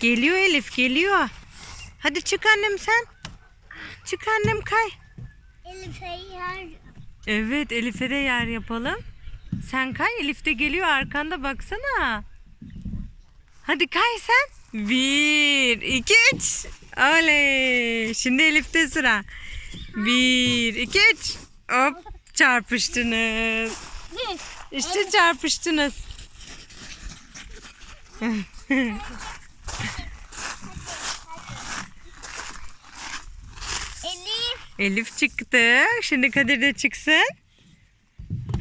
Geliyor Elif geliyor. Hadi çık annem sen. Çık annem kay. Elif'e yer. Evet Elif'e de yer yapalım. Sen kay Elif de geliyor arkanda baksana. Hadi kay sen. Bir, iki, üç. Oley. Şimdi Elif'te sıra. Bir, iki, üç. Hop çarpıştınız. İşte çarpıştınız. Elif. Çıktı. Şimdi Kadir de çıksın.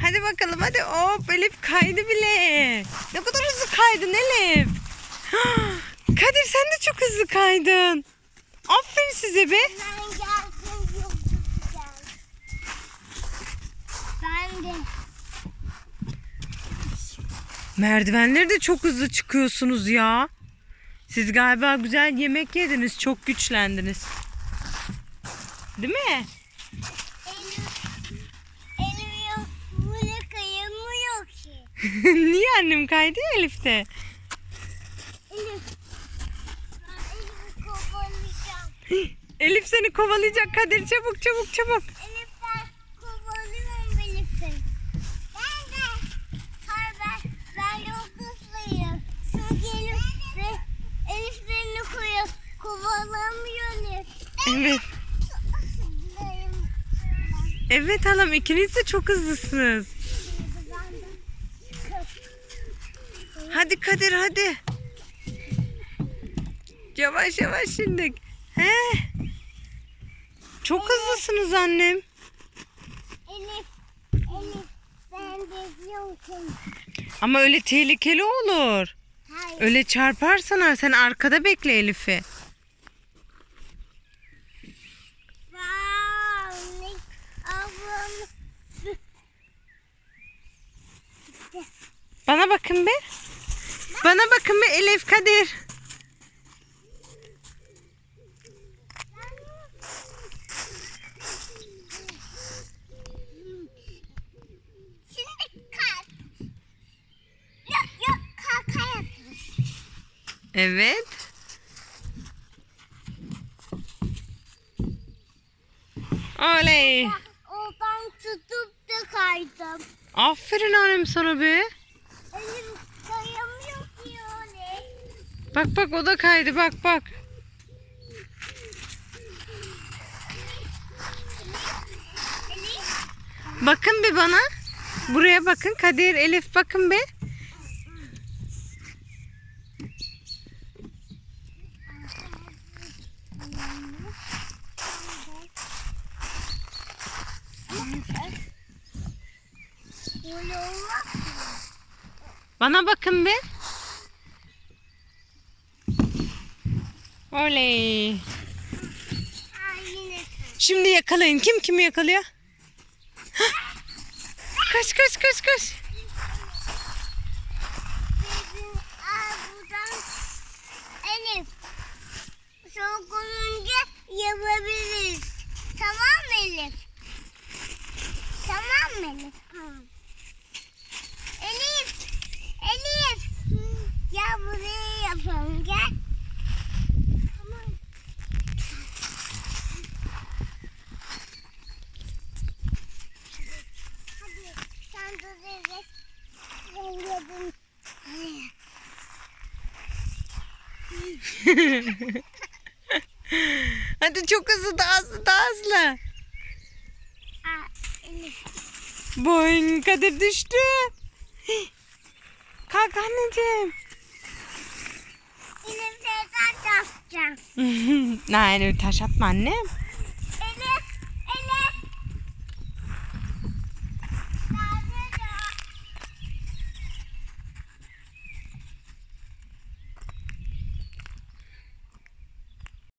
Hadi bakalım hadi. Hop Elif kaydı bile. Ne kadar hızlı kaydın Elif. Kadir sen de çok hızlı kaydın. Aferin size be. Ben de. Merdivenleri de çok hızlı çıkıyorsunuz ya. Siz galiba güzel yemek yediniz. Çok güçlendiniz. Değil mi? Elif. Elif yok. Bunu kıyamıyor ki. Niye annem kaydı ya Elif de? Elif. Ben Elif'i kovalayacağım. Elif seni kovalayacak Kadir çabuk çabuk çabuk. Elif ben kovalıyorum Elif'i. Ben de. Hayır ben, ben. Şu gelip ve Elif beni. Kovalamıyor Elif. Evet. Evet halam ikiniz de çok hızlısınız. Hadi Kadir hadi. Yavaş yavaş şimdi. He. Çok hızlısınız annem. Elif. Elif. Ben seni. Ama öyle tehlikeli olur. Hayır. Öyle çarparsan sen arkada bekle Elif'i. Bana bakın be. Bana bakın be Elif Kadir. Evet. Oley. Oradan tutup da kaydım. Aferin annem sana be. Elim kayamıyor ki öyle. Bak bak o da kaydı bak bak. Bakın bir bana. Buraya bakın Kadir, Elif bakın bir. Bana bakın bir. Oley. Şimdi yakalayın. Kim kimi yakalıyor? Hah! Kaç kaç kaç kaç. Elif. Yapabiliriz. Tamam mı Elif? Tamam mı Elif? Tamam. Elif. Elif. Ya buraya yapalım gel. Tamam. Hadi sen dur Elif. Ben yedim. Hadi. Hadi çok hızlı daha hızlı daha hızlı. Boing Kadir düştü. Kalk anneciğim. Elif tekrar yapacağım. Nein taş atma annem.